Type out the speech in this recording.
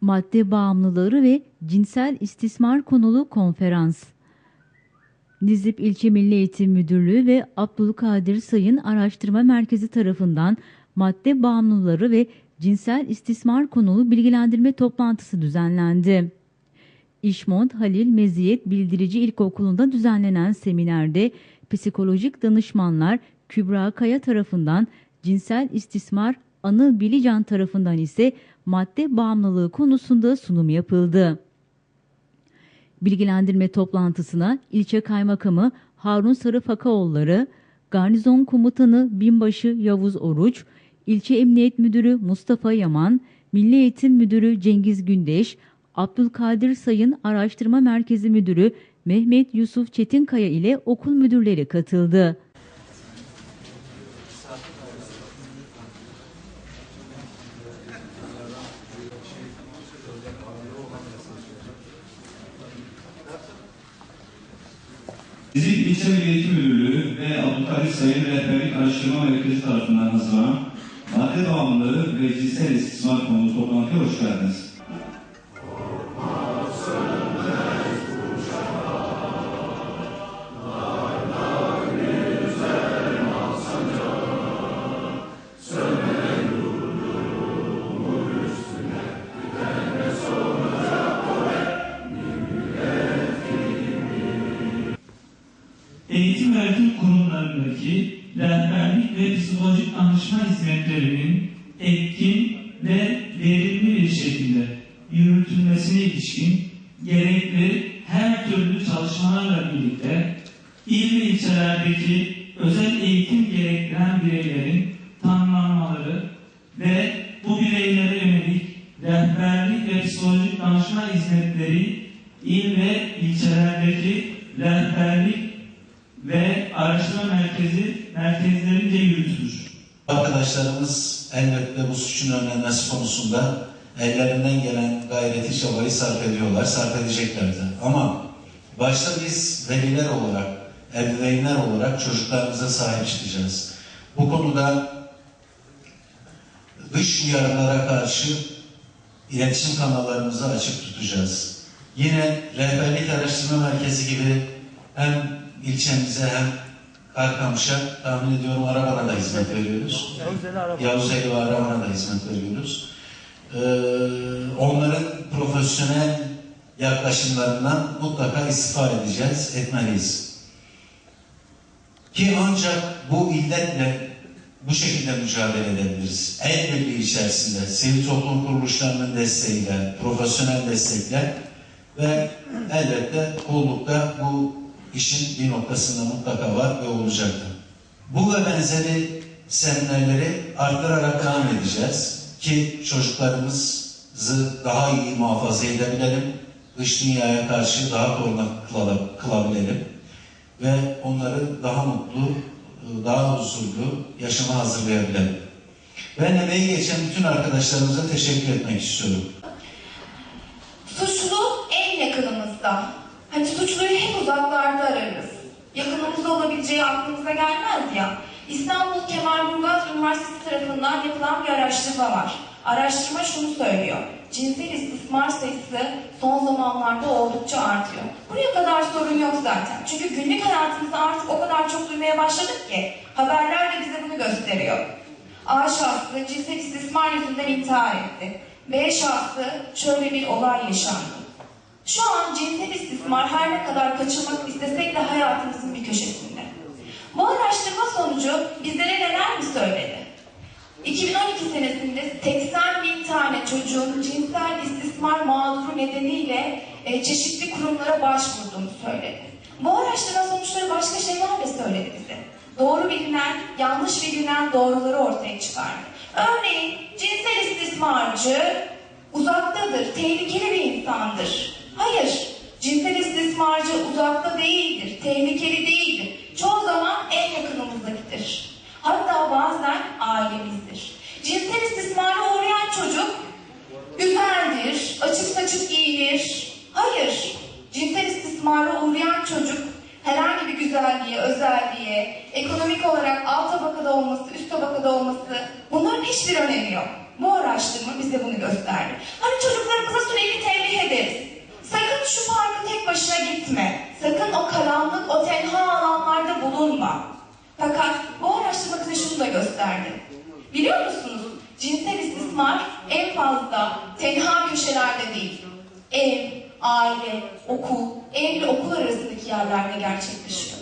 Madde bağımlıları ve cinsel istismar konulu konferans. Nizip İlçe Milli Eğitim Müdürlüğü ve Abdülkadir Sayın Araştırma Merkezi tarafından madde bağımlıları ve cinsel istismar konulu bilgilendirme toplantısı düzenlendi. İşmont Halil Meziyet Bildirici İlkokulu'nda düzenlenen seminerde psikolojik danışmanlar Kübra Kaya tarafından cinsel istismar, Anıl Bilican tarafından ise madde bağımlılığı konusunda sunum yapıldı. Bilgilendirme toplantısına ilçe kaymakamı Harun Sarıfakaoğulları, Garnizon Komutanı Binbaşı Yavuz Oruç, İlçe Emniyet Müdürü Mustafa Yaman, Milli Eğitim Müdürü Cengiz Gündeş, Abdülkadir Sayın Araştırma Merkezi Müdürü Mehmet Yusuf Çetinkaya ile okul müdürleri katıldı. Bizim İlçe Milli Eğitim Müdürlüğü ve Abdülkadir Sayın Rehberlik Araştırma Merkezi tarafından hazırlanan madde bağımlılığı ve cinsel istismar konulu toplantıya hoş geldiniz. Eğitim öğretim kurumlarındaki rehberlik ve psikolojik danışma hizmetlerinin etkin ve verimli bir şekilde yürütülmesine ilişkin gerekli her türlü çalışmalarla birlikte il ve ilçelerdeki özel eğitim gerektiren bireylerin tanımlanmaları ve bu bireylere yönelik rehberlik ve psikolojik danışma hizmetleri il ve ilçelerdeki rehberlik ve araştırma merkezi merkezlerince yürütülür. Arkadaşlarımız elbette bu suçun önlenmesi konusunda ellerinden gelen gayreti çabayı sarf ediyorlar, sarf edeceklerdi. Ama başta biz veliler olarak, ebeveynler olarak çocuklarımıza sahip çıkacağız. Bu konuda dış uyarılara karşı iletişim kanallarımızı açık tutacağız. Yine rehberlik araştırma merkezi gibi hem ilçemize hem Karkamış'a tahmin ediyorum arabana da hizmet veriyoruz. Yavuz Eli arabana da hizmet veriyoruz. Ee, onların profesyonel yaklaşımlarından mutlaka istifade edeceğiz, etmeliyiz. Ki ancak bu illetle bu şekilde mücadele edebiliriz. El birliği içerisinde sivil toplum kuruluşlarının desteğiyle, profesyonel destekle ve elbette kollukta bu işin bir noktasında mutlaka var ve olacaktır. Bu ve benzeri seminerleri arttırarak devam edeceğiz ki çocuklarımızı daha iyi muhafaza edebilelim, dış dünyaya karşı daha korunaklı kılabilelim ve onları daha mutlu, daha huzurlu yaşama hazırlayabilelim. Ben emeği geçen bütün arkadaşlarımıza teşekkür etmek istiyorum. Suçlu en yakınımızda. Hani suçluyu hep uzaklarda ararız. Yakınımızda olabileceği aklımıza gelmez ya. İstanbul Kemal Burgaz Üniversitesi tarafından yapılan bir araştırma var. Araştırma şunu söylüyor. Cinsel istismar sayısı son zamanlarda oldukça artıyor. Buraya kadar sorun yok zaten. Çünkü günlük hayatımızda artık o kadar çok duymaya başladık ki haberler de bize bunu gösteriyor. A şahsı cinsel istismar yüzünden intihar etti. B şahsı şöyle bir olay yaşandı. Şu an cinsel istismar her ne kadar kaçırmak istesek de hayatımızın bir köşesinde. Bu araştırma sonucu bizlere neler mi söyledi? 2012 senesinde 80 bin tane çocuğun cinsel istismar mağduru nedeniyle e, çeşitli kurumlara başvurduğunu söyledi. Bu araştırma sonuçları başka şeyler de söyledi bize. Doğru bilinen, yanlış bilinen doğruları ortaya çıkardı. Örneğin cinsel istismarcı uzaktadır, tehlikeli bir insandır. İstismarcı uzakta değildir, tehlikeli değildir. Çoğu zaman en yakınımızdakidir. Hatta bazen ailemizdir. Cinsel istismara uğrayan çocuk güzeldir, açık saçık giyinir. Hayır, cinsel istismara uğrayan çocuk herhangi bir güzelliğe, özelliğe, ekonomik olarak alt tabakada olması, üst tabakada olması bunların hiçbir önemi yok. Bu araştırma bize bunu gösterdi. Hani çocuklarımıza bulma. Fakat bu araştırma bize şunu da gösterdi. Biliyor musunuz? Cinsel istismar en fazla tenha köşelerde değil. Ev, aile, okul, ev ile okul arasındaki yerlerde gerçekleşiyor.